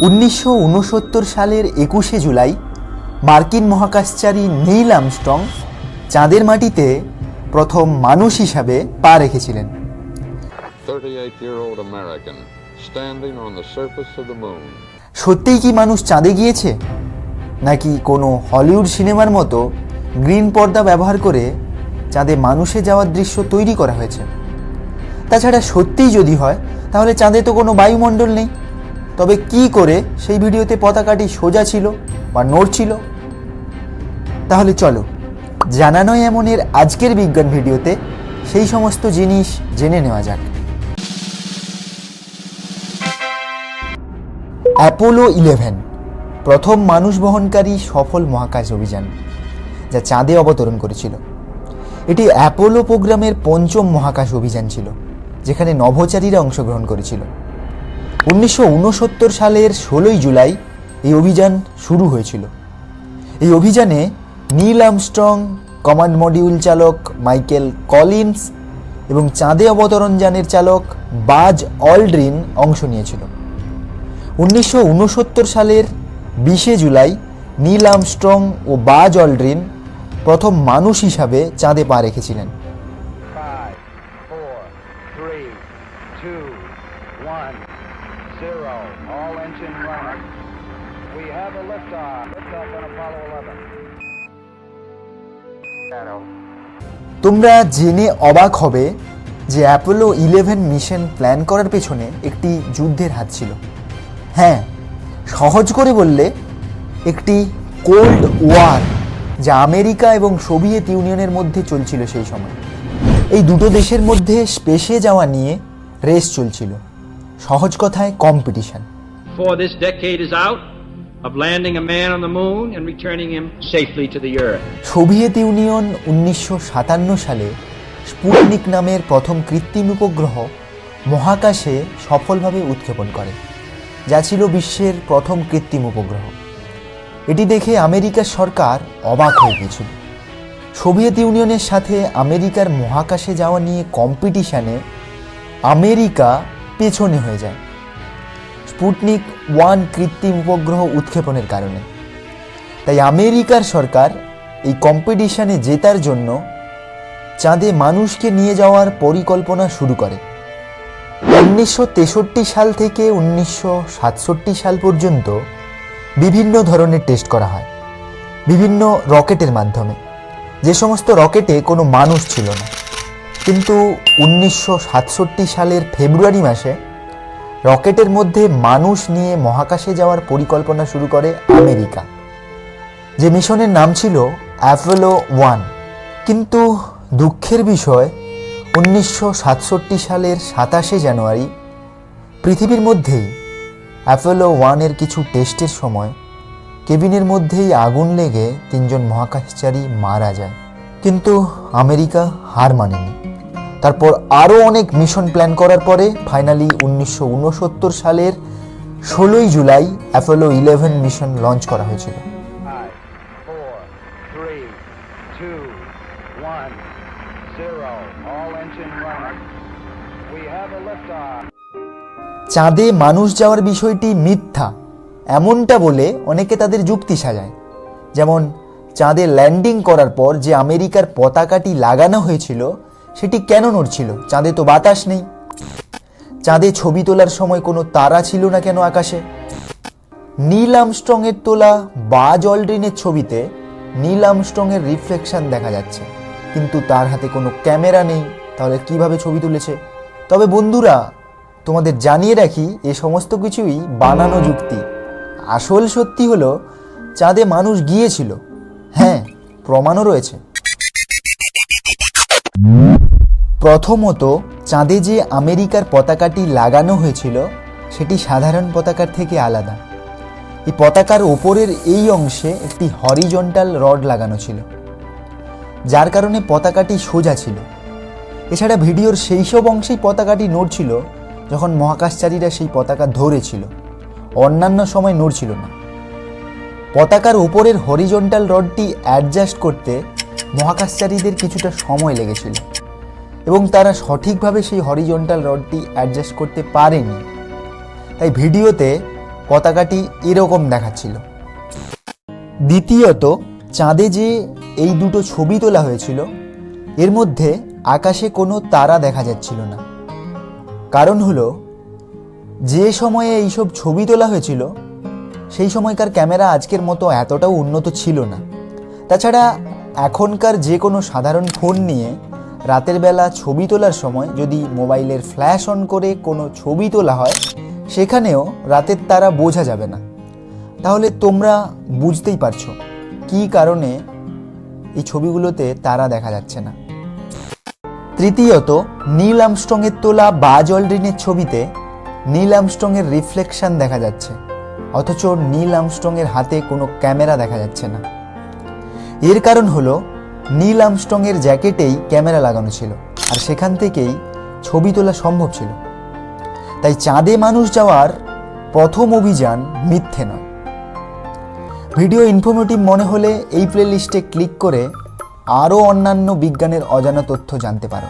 উনিশশো উনসত্তর সালের একুশে জুলাই মার্কিন মহাকাশচারী নীল আমস্ট্রং চাঁদের মাটিতে প্রথম মানুষ হিসাবে পা রেখেছিলেন। 38 year old American standing on the surface of the moon. সত্যিই কি মানুষ চাঁদে গিয়েছে? নাকি কোনো হলিউড সিনেমার মতো গ্রিন পর্দা ব্যবহার করে চাঁদে মানুষে যাওয়ার দৃশ্য তৈরি করা হয়েছে? তাছাড়া সত্যিই যদি হয় তাহলে চাঁদে তো কোনো বায়ুমণ্ডল নেই। তবে কি করে সেই ভিডিওতে পতাকাটি সোজা ছিল বা নড়ছিল তাহলে চলো, জানা নয় এমনের আজকের বিজ্ঞান ভিডিওতে সেই সমস্ত জিনিস জেনে নেওয়া যাক। অ্যাপোলো ইলেভেন, প্রথম মানুষ বহনকারী সফল মহাকাশ অভিযান, যা চাঁদে অবতরণ করেছিল। এটি অ্যাপোলো প্রোগ্রামের পঞ্চম মহাকাশ অভিযান ছিল, যেখানে নভোচারীরা অংশগ্রহণ করেছিল। উনিশশো উনসত্তর সালের ষোলোই জুলাই এই অভিযান শুরু হয়েছিল। এই অভিযানে নীল আমস্ট্রং, কমান্ড মডিউল চালক মাইকেল কলিন্স এবং চাঁদে অবতরণ যানের চালক বাজ অলড্রিন অংশ নিয়েছিল। উনিশশো উনসত্তর সালের বিশে জুলাই নীল আমস্ট্রং ও বাজ অলড্রিন প্রথম মানুষ হিসাবে চাঁদে পা রেখেছিলেন। তোমরা জেনে অবাক হবে যে অ্যাপোলো ইলেভেন মিশন প্ল্যান করার পেছনে একটি যুদ্ধের হাত ছিল। হ্যাঁ সহজ করে বললে একটি কোল্ড ওয়ার যা আমেরিকা এবং সোভিয়েত ইউনিয়নের মধ্যে চলছিল সেই সময়। এই দুটো দেশের মধ্যে স্পেসে যাওয়া নিয়ে রেস চলছিল। সহজ কথায় competition For this decade is out of landing a man on the moon and returning him safely to the earth. Soviet Union উনিশশো সাতান্ন সালে স্পুটনিক নামের প্রথম কৃত্রিম উপগ্রহ মহাকাশে সফলভাবে উৎক্ষেপণ করে, যা ছিল বিশ্বের প্রথম কৃত্রিম উপগ্রহ। এটি দেখে আমেরিকার সরকার অবাক হয়ে গিয়েছিল। সোভিয়েত ইউনিয়নের সাথে আমেরিকার মহাকাশে যাওয়া নিয়ে কম্পিটিশানে আমেরিকা পেছনে হয়ে যায়। স্পুটনিক ওয়ান কৃত্রিম উপগ্রহ উৎক্ষেপণের কারণে। তাই আমেরিকার সরকার এই কম্পিটিশনে জেতার জন্য চাঁদে মানুষকে নিয়ে যাওয়ার পরিকল্পনা শুরু করে। উনিশশো তেষট্টি সাল থেকে উনিশশো সাতষট্টি সাল পর্যন্ত বিভিন্ন ধরনের টেস্ট করা হয়, বিভিন্ন রকেটের মাধ্যমে। যে সমস্ত রকেটে কোনো মানুষ ছিল না। কিন্তু উনিশশো সাতষট্টি সালের ফেব্রুয়ারি মাসে রকেটের মধ্যে মানুষ নিয়ে মহাকাশে যাওয়ার পরিকল্পনা শুরু করে আমেরিকা। যে মিশনের নাম ছিল অ্যাপোলো ওয়ান কিন্তু দুঃখের বিষয়, উনিশশো সাতষট্টি সালের সাতাশে জানুয়ারি, পৃথিবীর মধ্যেই অ্যাপোলো ওয়ানের কিছু টেস্টের সময়, কেবিনের মধ্যেই আগুন লেগে তিনজন মহাকাশচারী মারা যায়। কিন্তু আমেরিকা হার মানেনি। তারপর আরও অনেক মিশন প্ল্যান করার পরে ফাইনালি উনিশশো উনসত্তর সালের ষোলোই জুলাই অ্যাপোলো ইলেভেন মিশন লঞ্চ করা হয়েছিল. চাঁদে মানুষ যাওয়ার বিষয়টি মিথ্যা, এমনটা বলে অনেকে তাদের যুক্তি সাজায় যেমন, চাঁদে ল্যান্ডিং করার পর যে আমেরিকার পতাকাটি লাগানো হয়েছিল সেটি কেন নড়ছিল? চাঁদে তো বাতাস নেই। চাঁদে ছবি তোলার সময় কোনো তারা ছিল না কেন আকাশে? নীল আমস্ট্রংয়ের তোলা বাজ অলড্রিনের ছবিতে নীল আমস্ট্রংয়ের রিফ্লেকশন দেখা যাচ্ছে। কিন্তু তার হাতে কোনো ক্যামেরা নেই, তাহলে কীভাবে ছবি তুলেছে? তবে বন্ধুরা, তোমাদের জানিয়ে রাখি, এ সমস্ত কিছুই বানানো যুক্তি। আসল সত্যি হলো, চাঁদে মানুষ গিয়েছিল। হ্যাঁ প্রমাণও রয়েছে। প্রথমত চাঁদে যে আমেরিকার পতাকাটি লাগানো হয়েছিল, সেটি সাধারণ পতাকার থেকে আলাদা। এই পতাকার ওপরের এই অংশে একটি হরিজন্টাল রড লাগানো ছিল, যার কারণে পতাকাটি সোজা ছিল। এছাড়া ভিডিওর সেই সব অংশেই পতাকাটি নড়ছিল, যখন মহাকাশচারীরা সেই পতাকা ধরেছিল। অন্যান্য সময় নড়ছিল না। পতাকার উপরের হরিজন্টাল রডটি অ্যাডজাস্ট করতে মহাকাশচারীদের কিছুটা সময় লেগেছিল। এবং তারা সঠিকভাবে সেই হরিজন্টাল রডটি অ্যাডজাস্ট করতে পারেনি। তাই ভিডিওতে পতাকাটি এরকম দেখাচ্ছিল। দ্বিতীয়ত, চাঁদে যে এই দুটো ছবি তোলা হয়েছিল, এর মধ্যে আকাশে কোনো তারা দেখা যাচ্ছিল না। কারণ হলো, যে সময়ে এইসব ছবি তোলা হয়েছিল, সেই সময়কার ক্যামেরা আজকের মতো এতটাও উন্নত ছিল না। তাছাড়া এখনকার যে কোনো সাধারণ ফোন নিয়ে রাতের বেলা ছবি তোলার সময় যদি মোবাইলের ফ্ল্যাশ অন করে কোনো ছবি তোলা হয়, সেখানেও রাতের তারা বোঝা যাবে না। তাহলে তোমরা বুঝতেই পারছ কী কারণে এই ছবিগুলোতে তারা দেখা যাচ্ছে না। তৃতীয়ত, নীল আমস্ট্রংয়ের তোলা বাজ অলড্রিনের ছবিতে নীল আমস্ট্রংয়ের রিফ্লেকশন দেখা যাচ্ছে, অথচ নীল আমস্ট্রংয়ের হাতে কোনো ক্যামেরা দেখা যাচ্ছে না। এর কারণ হলো নীল আমস্ট্রংয়ের জ্যাকেটেই ক্যামেরা লাগানো ছিল, আর সেখান থেকেই ছবি তোলা সম্ভব ছিল। তাই চাঁদে মানুষ যাওয়ার প্রথম অভিযান মিথ্যে নয়। ভিডিও ইনফরমেটিভ মনে হলে এই প্লেলিস্টে ক্লিক করে আরও অন্যান্য বিজ্ঞানের অজানা তথ্য জানতে পারো।